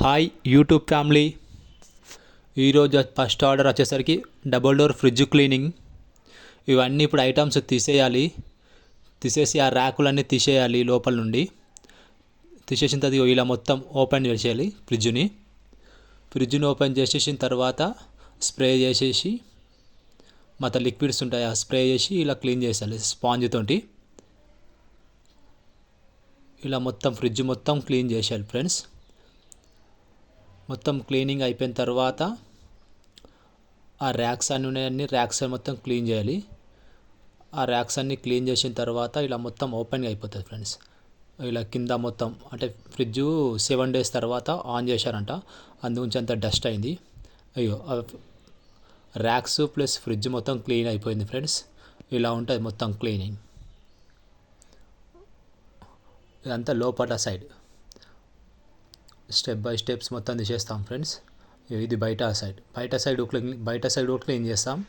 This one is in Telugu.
Hi YouTube family. ఈరోజు ఫస్ట్ ఆర్డర్ వచ్చేసరికి డబుల్ డోర్ ఫ్రిడ్జ్ క్లీనింగ్. ఇవన్నీ ఇప్పుడు ఐటమ్స్ తీసేయాలి. తీసేసి ఆ ర్యాకులన్నీ తీసేయాలి లోపల నుండి. తీసేసిన తర్వాత ఇలా మొత్తం ఓపెన్ చేసేయాలి ఫ్రిడ్జ్ని. ఫ్రిడ్జ్ని ఓపెన్ చేసేసిన తర్వాత స్ప్రే చేసేసి మత లిక్విడ్స్ ఉంటాయి ఆ స్ప్రే చేసి ఇలా క్లీన్ చేసేయాలి స్పాంజ్ తోటి. ఇలా మొత్తం ఫ్రిడ్జ్ మొత్తం క్లీన్ చేసేయాలి ఫ్రెండ్స్. మొత్తం క్లీనింగ్ అయిపోయిన తర్వాత ఆ ర్యాక్స్ అన్నీ ఉన్నాయన్నీ ర్యాక్స్ మొత్తం క్లీన్ చేయాలి. ఆ ర్యాక్స్ అన్నీ క్లీన్ చేసిన తర్వాత ఇలా మొత్తం ఓపెన్గా అయిపోతుంది ఫ్రెండ్స్ ఇలా కింద మొత్తం అంటే ఫ్రిడ్జ్ సెవెన్ డేస్ తర్వాత ఆన్ చేశారంట. అందుగురించి అంత డస్ట్ అయింది. అయ్యో ర్యాక్స్ ప్లస్ ఫ్రిడ్జ్ మొత్తం క్లీన్ అయిపోయింది ఫ్రెండ్స్ ఇలా ఉంటుంది మొత్తం క్లీనింగ్ ఇదంతా లోపల సైడ్ స్టెప్ బై స్టెప్స్ మొత్తం తీసేస్తాం ఫ్రెండ్స్. ఇది బయట సైడ్. బయట సైడ్ ఒక బయట సైడ్ క్లీన్ చేస్తాం.